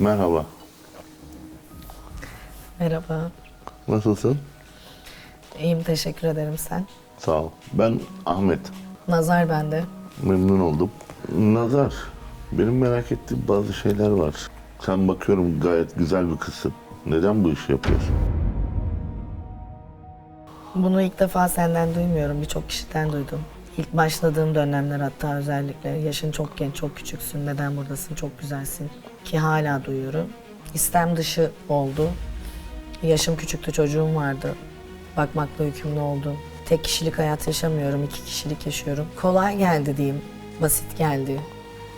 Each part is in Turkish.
Merhaba. Merhaba. Nasılsın? İyiyim teşekkür ederim sen. Sağ ol. Ben Ahmet. Nazar bende. Memnun oldum. Nazar, benim merak ettiğim bazı şeyler var. Sen bakıyorum gayet güzel bir kızsın. Neden bu işi yapıyorsun? Bunu ilk defa senden duymuyorum. Birçok kişiden duydum. İlk başladığım dönemler hatta özellikle yaşın çok genç, çok küçüksün, neden buradasın, çok güzelsin. Ki hala duyuyorum. İstem dışı oldu. Yaşım küçüktü, çocuğum vardı. Bakmakla yükümlü oldum. Tek kişilik hayat yaşamıyorum, iki kişilik yaşıyorum. Kolay geldi diyeyim, basit geldi.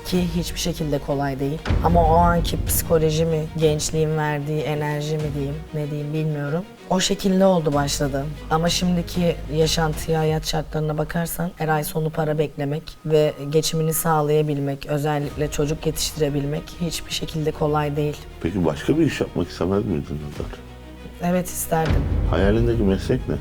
Ki hiçbir şekilde kolay değil. Ama o anki psikoloji mi, gençliğin verdiği enerji mi diyeyim, ne diyeyim bilmiyorum. O şekilde oldu başladı. Ama şimdiki yaşantıya, hayat şartlarına bakarsan her ay sonu para beklemek ve geçimini sağlayabilmek, özellikle çocuk yetiştirebilmek hiçbir şekilde kolay değil. Peki başka bir iş yapmak istemez miydin Nazar? Evet isterdim. Hayalindeki meslek ne?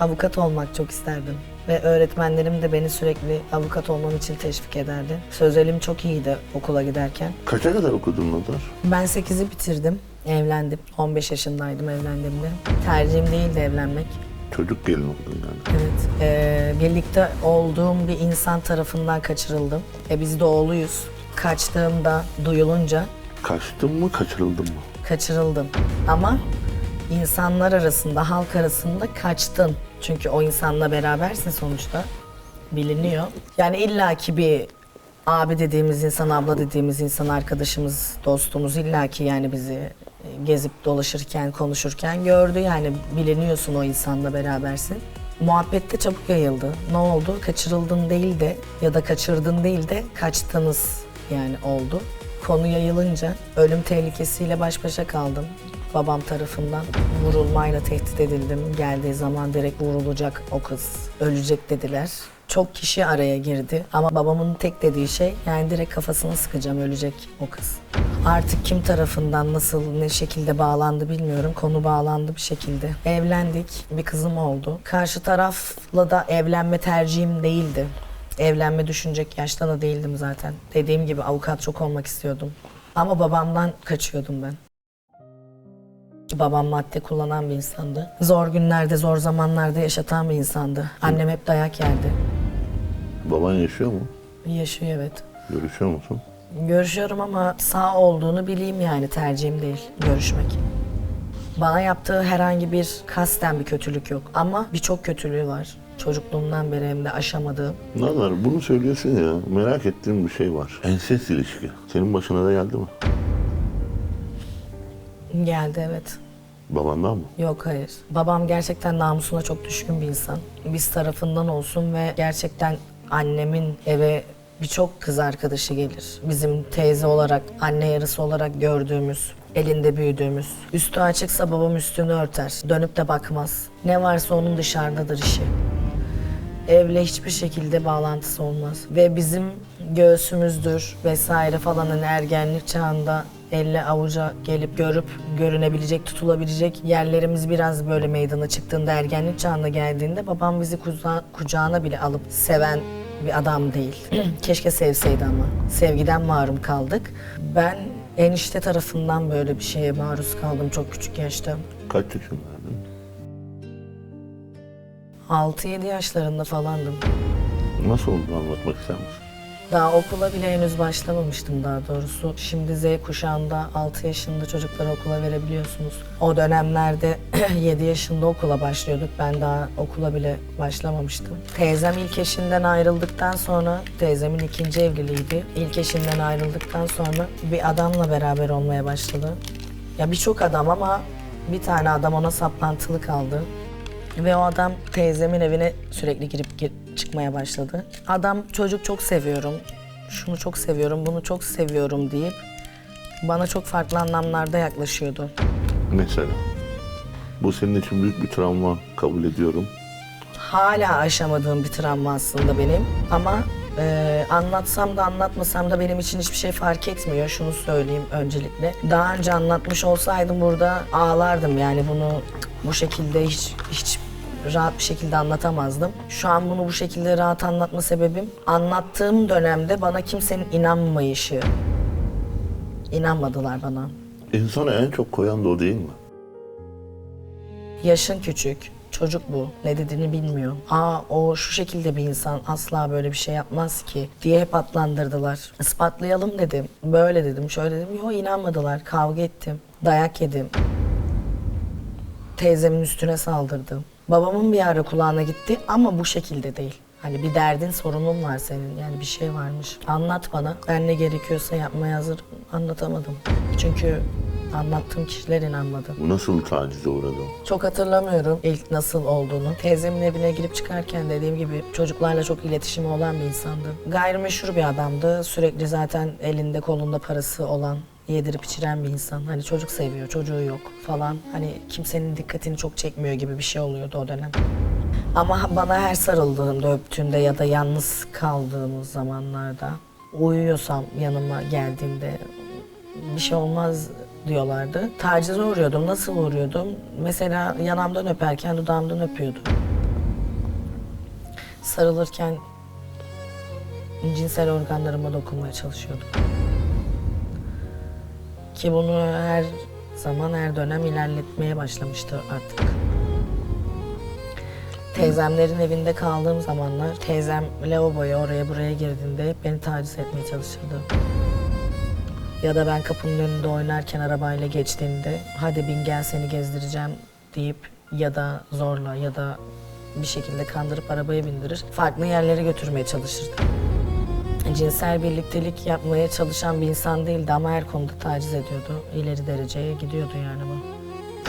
Avukat olmak çok isterdim. Ve öğretmenlerim de beni sürekli avukat olmam için teşvik ederdi. Sözelim çok iyiydi okula giderken. Kaça kadar okudun Nazar? Ben 8'i bitirdim. Evlendim. 15 yaşındaydım evlendiğimde. Tercihim değildi evlenmek. Çocuk gelin oldun yani. Evet. Ee, birlikte olduğum bir insan tarafından kaçırıldım. E biz de oğluyuz. Kaçtığımda duyulunca Kaçtın mı, kaçırıldın mı? kaçırıldım. Ama insanlar arasında, halk arasında kaçtın. Çünkü o insanla berabersin sonuçta. Biliniyor. Yani illaki bir abi dediğimiz insan, abla dediğimiz insan, arkadaşımız, dostumuz illaki yani bizi gezip dolaşırken, konuşurken gördü. Yani biliniyorsun o insanla berabersin. Muhabbet de çabuk yayıldı. Ne oldu? Kaçırıldın değil de ya da kaçırdın değil de kaçtınız yani oldu. Konu yayılınca ölüm tehlikesiyle baş başa kaldım. Babam tarafından vurulmayla tehdit edildim. Geldiği zaman direkt vurulacak o kız. Ölecek dediler. Çok kişi araya girdi ama babamın tek dediği şey yani direkt kafasını sıkacağım ölecek o kız. Artık kim tarafından nasıl ne şekilde bağlandı bilmiyorum. Konu bağlandı bir şekilde. Evlendik. Bir kızım oldu. Karşı tarafla da evlenme tercihim değildi. Evlenme düşünecek yaşta da değildim zaten. Dediğim gibi avukat çok olmak istiyordum. Ama babamdan kaçıyordum ben. Babam madde kullanan bir insandı. Zor günlerde, zor zamanlarda yaşatan bir insandı. Annem hep dayak yerdi. Baban yaşıyor mu? Yaşıyor evet. Görüşüyor musun? Görüşüyorum ama sağ olduğunu bileyim yani tercihim değil görüşmek. Bana yaptığı herhangi bir kasten bir kötülük yok ama birçok kötülüğü var. Çocukluğumdan beri hem de aşamadığım. Nazar bunu söylüyorsun ya, merak ettiğim bir şey var. Ensest ilişki. Senin başına da geldi mi? Geldi evet. Babandan mı? Yok hayır. Babam gerçekten namusuna çok düşkün bir insan. Biz tarafından olsun ve gerçekten annemin eve birçok kız arkadaşı gelir. Bizim teyze olarak, anne yarısı olarak gördüğümüz, elinde büyüdüğümüz. Üstü açıksa babam üstünü örter. Dönüp de bakmaz. Ne varsa onun dışarıdadır işi. Evle hiçbir şekilde bağlantısı olmaz. Ve bizim göğsümüzdür vesaire falan hani ergenlik çağında elle avuca gelip görüp görünebilecek, tutulabilecek yerlerimiz biraz böyle meydana çıktığında ergenlik çağına geldiğinde babam bizi kuza- kucağına bile alıp seven bir adam değil. Keşke sevseydi ama. Sevgiden mahrum kaldık. Ben enişte tarafından böyle bir şeye maruz kaldım çok küçük yaşta. Kaç yaşındaydın? 6-7 yaşlarında falandım. Nasıl oldu anlatmak ister misin? Daha okula bile henüz başlamamıştım daha doğrusu. Şimdi Z kuşağında 6 yaşında çocukları okula verebiliyorsunuz. O dönemlerde 7 yaşında okula başlıyorduk. Ben daha okula bile başlamamıştım. Teyzem ilk eşinden ayrıldıktan sonra, teyzemin ikinci evliliğiydi. İlk eşinden ayrıldıktan sonra bir adamla beraber olmaya başladı. Ya birçok adam ama bir tane adam ona saplantılı kaldı. Ve o adam teyzemin evine sürekli girip gir- çıkmaya başladı. Adam çocuk çok seviyorum, şunu çok seviyorum, bunu çok seviyorum deyip bana çok farklı anlamlarda yaklaşıyordu. Mesela. Bu senin için büyük bir travma kabul ediyorum. Hala aşamadığım bir travma aslında benim ama e, anlatsam da anlatmasam da benim için hiçbir şey fark etmiyor. Şunu söyleyeyim öncelikle. Daha önce anlatmış olsaydım burada ağlardım yani bunu bu şekilde hiç hiç rahat bir şekilde anlatamazdım. Şu an bunu bu şekilde rahat anlatma sebebim anlattığım dönemde bana kimsenin inanmayışı. İnanmadılar bana. İnsana en çok koyan da o değil mi? Yaşın küçük, çocuk bu. Ne dediğini bilmiyor. Aa o şu şekilde bir insan asla böyle bir şey yapmaz ki diye hep adlandırdılar. Ispatlayalım dedim. Böyle dedim, şöyle dedim. Yok inanmadılar. Kavga ettim. Dayak yedim. Teyzemin üstüne saldırdım. Babamın bir ara kulağına gitti ama bu şekilde değil. Hani bir derdin, sorunun var senin. Yani bir şey varmış. Anlat bana. Ben ne gerekiyorsa yapmaya hazırım. Anlatamadım. Çünkü anlattığım kişiler inanmadı. Bu nasıl tacize uğradı? Çok hatırlamıyorum ilk nasıl olduğunu. Teyzemin evine girip çıkarken dediğim gibi çocuklarla çok iletişimi olan bir insandı. Gayrimeşhur bir adamdı. Sürekli zaten elinde kolunda parası olan, yedirip içiren bir insan. Hani çocuk seviyor, çocuğu yok falan. Hani kimsenin dikkatini çok çekmiyor gibi bir şey oluyordu o dönem. Ama bana her sarıldığında, öptüğünde ya da yalnız kaldığımız zamanlarda uyuyorsam yanıma geldiğinde bir şey olmaz diyorlardı. Tacize uğruyordum. Nasıl uğruyordum? Mesela yanamdan öperken dudağımdan öpüyordu. Sarılırken cinsel organlarıma dokunmaya çalışıyordu. Ki bunu her zaman her dönem ilerletmeye başlamıştı artık. Teyzemlerin evinde kaldığım zamanlar teyzem lavaboya oraya buraya girdiğinde hep beni taciz etmeye çalışırdı. Ya da ben kapının önünde oynarken arabayla geçtiğinde hadi bin gel seni gezdireceğim deyip ya da zorla ya da bir şekilde kandırıp arabaya bindirir. Farklı yerlere götürmeye çalışırdı. Cinsel birliktelik yapmaya çalışan bir insan değildi ama her konuda taciz ediyordu. İleri dereceye gidiyordu yani bu.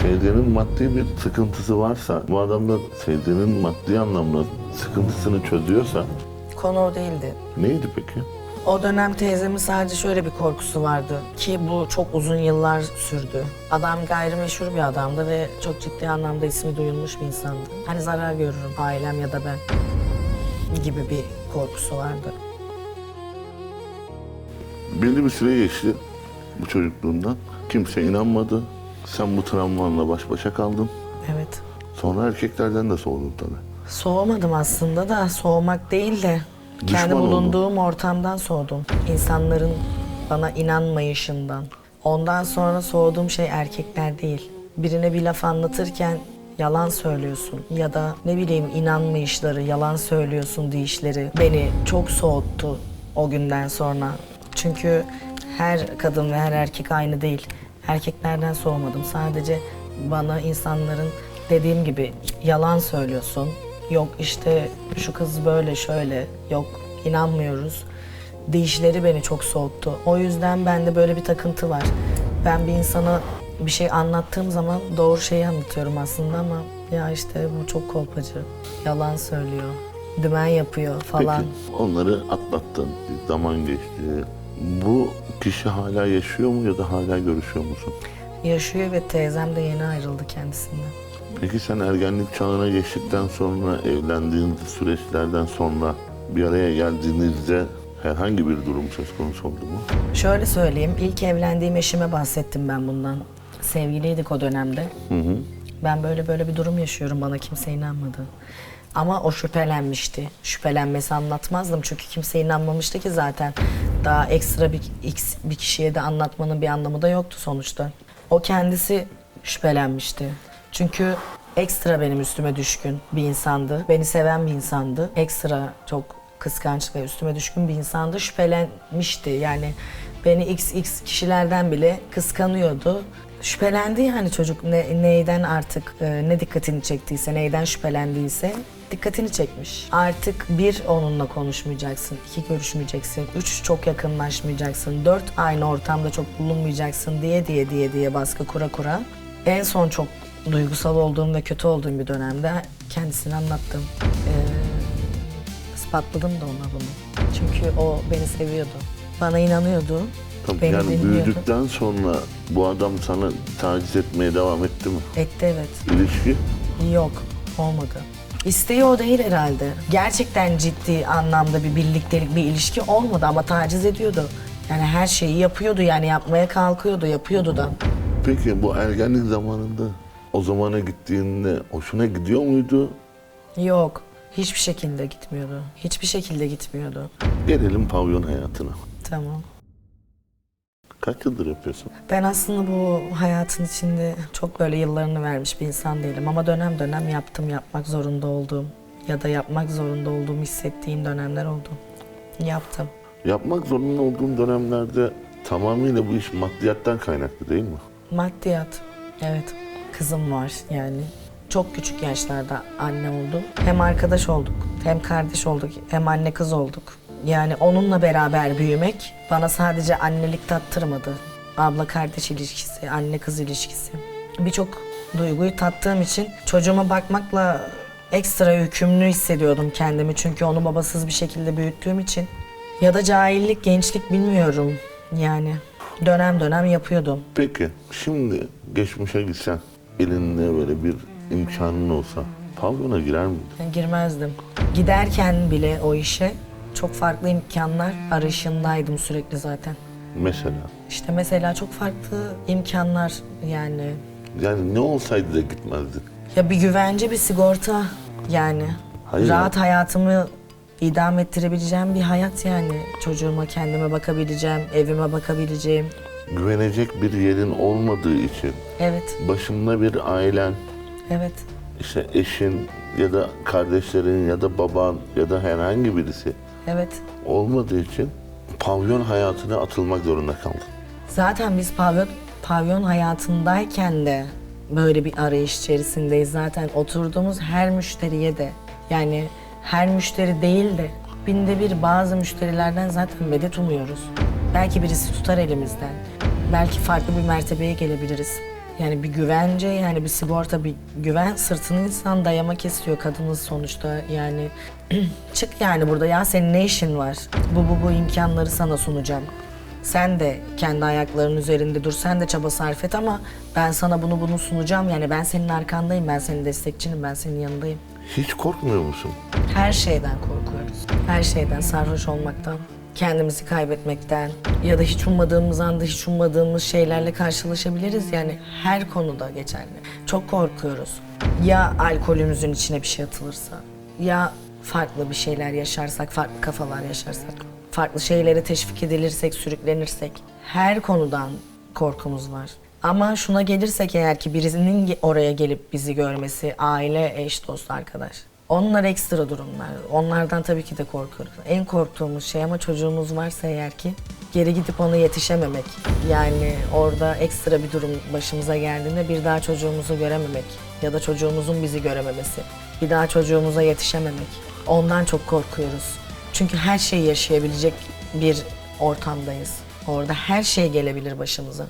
Sevdiğinin maddi bir sıkıntısı varsa, bu adam da sevdiğinin maddi anlamda sıkıntısını çözüyorsa Konu o değildi. neydi peki? O dönem teyzemin sadece şöyle bir korkusu vardı ki bu çok uzun yıllar sürdü. Adam gayrimeşhur bir adamdı ve çok ciddi anlamda ismi duyulmuş bir insandı. Hani zarar görürüm ailem ya da ben gibi bir korkusu vardı. Belli bir süre geçti bu çocukluğundan. Kimse inanmadı. Sen bu travmanla baş başa kaldın. Evet. Sonra erkeklerden de soğudun tabii. Soğumadım aslında da soğumak değil de kendi Düşman oldun. bulunduğum ortamdan soğudum. İnsanların bana inanmayışından. Ondan sonra soğuduğum şey erkekler değil. Birine bir laf anlatırken yalan söylüyorsun ya da ne bileyim inanmayışları, yalan söylüyorsun deyişleri beni çok soğuttu o günden sonra. Çünkü her kadın ve her erkek aynı değil. Erkeklerden soğumadım. Sadece bana insanların dediğim gibi yalan söylüyorsun. Yok işte şu kız böyle şöyle. Yok inanmıyoruz. Deyişleri beni çok soğuttu. O yüzden bende böyle bir takıntı var. Ben bir insana bir şey anlattığım zaman doğru şeyi anlatıyorum aslında ama ya işte bu çok kolpacı. Yalan söylüyor. Dümen yapıyor falan. Peki onları atlattın. Bir zaman geçti. Bu kişi hala yaşıyor mu ya da hala görüşüyor musun? Yaşıyor ve teyzem de yeni ayrıldı kendisinden. Peki sen ergenlik çağına geçtikten sonra, evlendiğin süreçlerden sonra bir araya geldiğinizde herhangi bir durum söz konusu oldu mu? Şöyle söyleyeyim, ilk evlendiğim eşime bahsettim ben bundan. Sevgiliydik o dönemde. Ben böyle böyle bir durum yaşıyorum, bana kimse inanmadı. Ama o şüphelenmişti. Şüphelenmesi anlatmazdım çünkü kimse inanmamıştı ki zaten. Daha ekstra bir, x bir kişiye de anlatmanın bir anlamı da yoktu sonuçta. O kendisi şüphelenmişti. Çünkü ekstra benim üstüme düşkün bir insandı. Beni seven bir insandı. Ekstra çok kıskanç ve üstüme düşkün bir insandı. Şüphelenmişti. Yani beni XX kişilerden bile kıskanıyordu. Şüphelendi yani çocuk ne, neyden artık e, ne dikkatini çektiyse, neyden şüphelendiyse dikkatini çekmiş. Artık bir onunla konuşmayacaksın, iki görüşmeyeceksin, üç çok yakınlaşmayacaksın, dört aynı ortamda çok bulunmayacaksın diye diye diye diye baskı kura kura. En son çok duygusal olduğum ve kötü olduğum bir dönemde kendisini anlattım. Ee, ispatladım da ona bunu. Çünkü o beni seviyordu. Bana inanıyordu. Tabii beni yani dinliyordu. büyüdükten sonra bu adam sana taciz etmeye devam etti mi? Etti evet. İlişki? Yok, olmadı. İsteği o değil herhalde. Gerçekten ciddi anlamda bir birliktelik, bir ilişki olmadı ama taciz ediyordu. Yani her şeyi yapıyordu yani yapmaya kalkıyordu, yapıyordu da. Peki bu ergenlik zamanında o zamana gittiğinde hoşuna gidiyor muydu? Yok, hiçbir şekilde gitmiyordu. Hiçbir şekilde gitmiyordu. Gelelim pavyon hayatına. Tamam. Kaç yıldır yapıyorsun? Ben aslında bu hayatın içinde çok böyle yıllarını vermiş bir insan değilim ama dönem dönem yaptım, yapmak zorunda olduğum ya da yapmak zorunda olduğumu hissettiğim dönemler oldu. Yaptım. Yapmak zorunda olduğun dönemlerde tamamıyla bu iş maddiyattan kaynaklı değil mi? Maddiyat. Evet. Kızım var yani. Çok küçük yaşlarda anne oldum. Hem arkadaş olduk, hem kardeş olduk, hem anne kız olduk. Yani onunla beraber büyümek bana sadece annelik tattırmadı. Abla kardeş ilişkisi, anne kız ilişkisi. Birçok duyguyu tattığım için çocuğuma bakmakla ekstra yükümlü hissediyordum kendimi. Çünkü onu babasız bir şekilde büyüttüğüm için. Ya da cahillik, gençlik bilmiyorum. Yani dönem dönem yapıyordum. Peki şimdi geçmişe gitsen elinde böyle bir imkanın olsa pavyona girer miydin? Girmezdim. Giderken bile o işe çok farklı imkanlar arayışındaydım sürekli zaten. Mesela. İşte mesela çok farklı imkanlar yani. Yani ne olsaydı da gitmezdin. Ya bir güvence, bir sigorta yani. Hayır Rahat ya. hayatımı idam ettirebileceğim bir hayat yani. Çocuğuma kendime bakabileceğim, evime bakabileceğim. Güvenecek bir yerin olmadığı için Evet, başında bir ailen, evet. işte eşin ya da kardeşlerin ya da baban ya da herhangi birisi Evet. olmadığı için pavyon hayatına atılmak zorunda kaldın. Zaten biz pavyon, pavyon hayatındayken de böyle bir arayış içerisindeyiz. Zaten oturduğumuz her müşteriye de yani her müşteri değil de binde bir bazı müşterilerden zaten medet umuyoruz. Belki birisi tutar elimizden. Belki farklı bir mertebeye gelebiliriz. Yani bir güvence, yani bir sigorta, bir güven sırtını insan dayamak istiyor kadınız sonuçta. Yani çık yani burada ya senin ne işin var? Bu bu bu imkanları sana sunacağım. Sen de kendi ayaklarının üzerinde dur, sen de çaba sarf et ama ben sana bunu bunu sunacağım. Yani ben senin arkandayım, ben senin destekçinim, ben senin yanındayım. Hiç korkmuyor musun? Her şeyden korkuyoruz. Her şeyden, sarhoş olmaktan, kendimizi kaybetmekten ya da hiç ummadığımız anda hiç ummadığımız şeylerle karşılaşabiliriz. Yani her konuda geçerli. Çok korkuyoruz. Ya alkolümüzün içine bir şey atılırsa, ya farklı bir şeyler yaşarsak, farklı kafalar yaşarsak, farklı şeylere teşvik edilirsek, sürüklenirsek her konudan korkumuz var. Ama şuna gelirsek eğer ki birisinin oraya gelip bizi görmesi, aile, eş, dost, arkadaş. Onlar ekstra durumlar. Onlardan tabii ki de korkuyoruz. En korktuğumuz şey ama çocuğumuz varsa eğer ki geri gidip ona yetişememek. Yani orada ekstra bir durum başımıza geldiğinde bir daha çocuğumuzu görememek ya da çocuğumuzun bizi görememesi. Bir daha çocuğumuza yetişememek. Ondan çok korkuyoruz. Çünkü her şeyi yaşayabilecek bir ortamdayız. Orada her şey gelebilir başımıza.